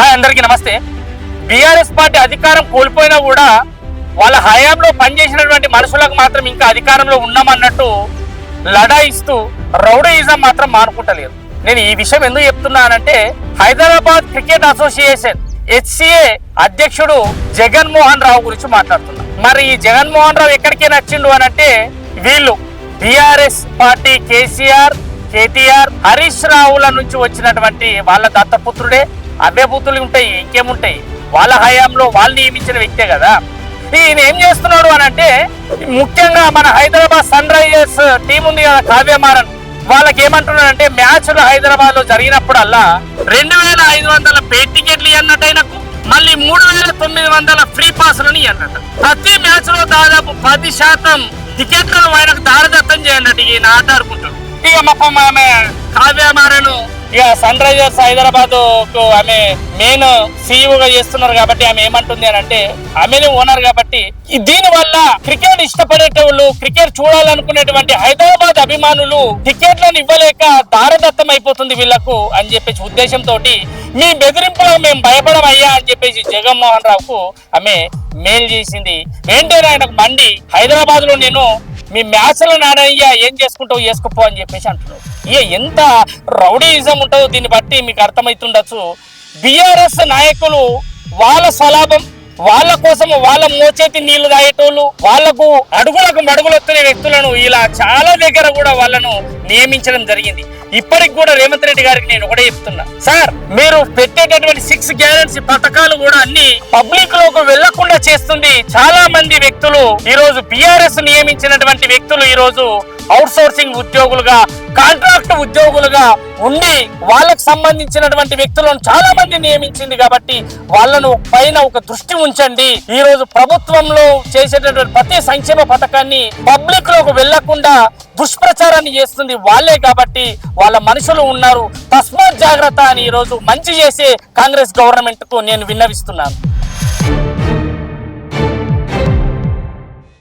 Hi అందరికీ నమస్తే. BRS party అధికారం కోల్పోయినా కూడా వాళ్ళ హయాంలో పనిచేసినటువంటి మనుషులకు మాత్రం ఇంకా అధికారంలో ఉన్నామన్నట్టు లడాయిస్తూ రౌడయిజం మాత్రం మానుకుంటలేదు నేను ఈ విషయం ఎందుకు చెప్తున్నానంటే హైదరాబాద్ క్రికెట్ అసోసియేషన్ హెచ్సిఏ అధ్యక్షుడు జగన్మోహన్ రావు గురించి మాట్లాడుతున్నా. మరి ఈ జగన్మోహన్ రావు ఎక్కడికి నచ్చిండు అని అంటే వీళ్ళు BRS party KCR KTR Harish Ravula నుంచి వచ్చినటువంటి వాళ్ళ దత్తపుత్రుడే. అవే బూతులు ఉంటాయి ఇంకేముంటాయి? వాళ్ళ హయాంలో వాళ్ళు నియమించిన వ్యక్తే కదా. ఈయన ఏం చేస్తున్నాడు అని అంటే ముఖ్యంగా మన హైదరాబాద్ సన్ రైజర్స్ టీం ఉంది కదా కావ్యమారన్ వాళ్ళకి ఏమంటున్నాడంటే మ్యాచ్లు హైదరాబాద్లో జరిగినప్పుడల్లా రెండు వేల ఐదు వందల పే టికెట్లు అన్నట్టు ఆయనకు మళ్ళీ మూడు వేల తొమ్మిది వందల ఫ్రీ పాస్లని అన్నట్టు ప్రతి మ్యాచ్లో దాదాపు పది శాతం టికెట్లను ఆయనకు దారదత్తం చేయండి ఈయన ఆట ఆడుకుంటాడు. ఇక మొత్తం ఆమె కావ్యమారను ఇక సన్ రైజర్స్ హైదరాబాద్కు ఆమె మెయిన్ సీఈఓగా చేస్తున్నారు కాబట్టి ఆమె ఏమంటుంది అని అంటే ఆమెనే ఓనర్ కాబట్టి దీని వల్ల క్రికెట్ ఇష్టపడేటోళ్ళు క్రికెట్ చూడాలనుకునేటువంటి హైదరాబాద్ అభిమానులు టికెట్లను ఇవ్వలేక దారదత్తం అయిపోతుంది వీళ్ళకు అని చెప్పేసి ఉద్దేశంతో మీ బెదిరింపులో మేము భయపడమయ్యా అని చెప్పేసి జగన్మోహన్ రావుకు ఆమె మెయిల్ చేసింది. ఏంటంటే ఆయనకు మండి హైదరాబాద్లో నేను మీ మ్యాచ్లో నాడయ్యా ఏం చేసుకుంటావు చేసుకోపో అని చెప్పేసి అంటున్నావు. ఇక ఎంత రౌడీయిజం ఉంటుందో దీన్ని బట్టి మీకు అర్థమవుతుండొచ్చు బిఆర్ఎస్ నాయకులు వాళ్ళ స్వలాభం వాళ్ళ కోసం వాళ్ళ మోచేతి నీళ్ళు తాగేటోళ్ళు వాళ్ళకు అడుగులకు మడుగులొత్తునే వ్యక్తులను ఇలా చాలా దగ్గర కూడా వాళ్ళను నియమించడం జరిగింది. ఇప్పటికి కూడా రేవంత్ రెడ్డి గారికి నేను ఒకటే చెప్తున్నా. సార్ మీరు పెట్టేటటువంటి సిక్స్ గ్యారెంటీ పథకాలు కూడా అన్ని పబ్లిక్లోకి వెళ్ళకుండా చేస్తుంది. చాలా మంది వ్యక్తులు ఈ రోజు బిఆర్ఎస్ నియమించినటువంటి వ్యక్తులు ఈ రోజు అవుట్ సోర్సింగ్ ఉద్యోగులుగా కాంట్రాక్ట్ ఉద్యోగులుగా ఉండి వాళ్ళకు సంబంధించినటువంటి వ్యక్తులను చాలా మంది నియమించింది కాబట్టి వాళ్ళను పైన ఒక దృష్టి ఉంచండి. ఈ రోజు ప్రభుత్వంలో చేసేటటువంటి ప్రతి సంక్షేమ పథకాన్ని పబ్లిక్లోకి వెళ్ళకుండా దుష్ప్రచారాన్ని చేస్తుంది వాళ్ళే కాబట్టి వాళ్ళ మనుషులు ఉన్నారు. తస్మాత్ జాగ్రత్త అని ఈ రోజు మంచి చేసే కాంగ్రెస్ గవర్నమెంట్కు నేను విన్నవిస్తున్నాను.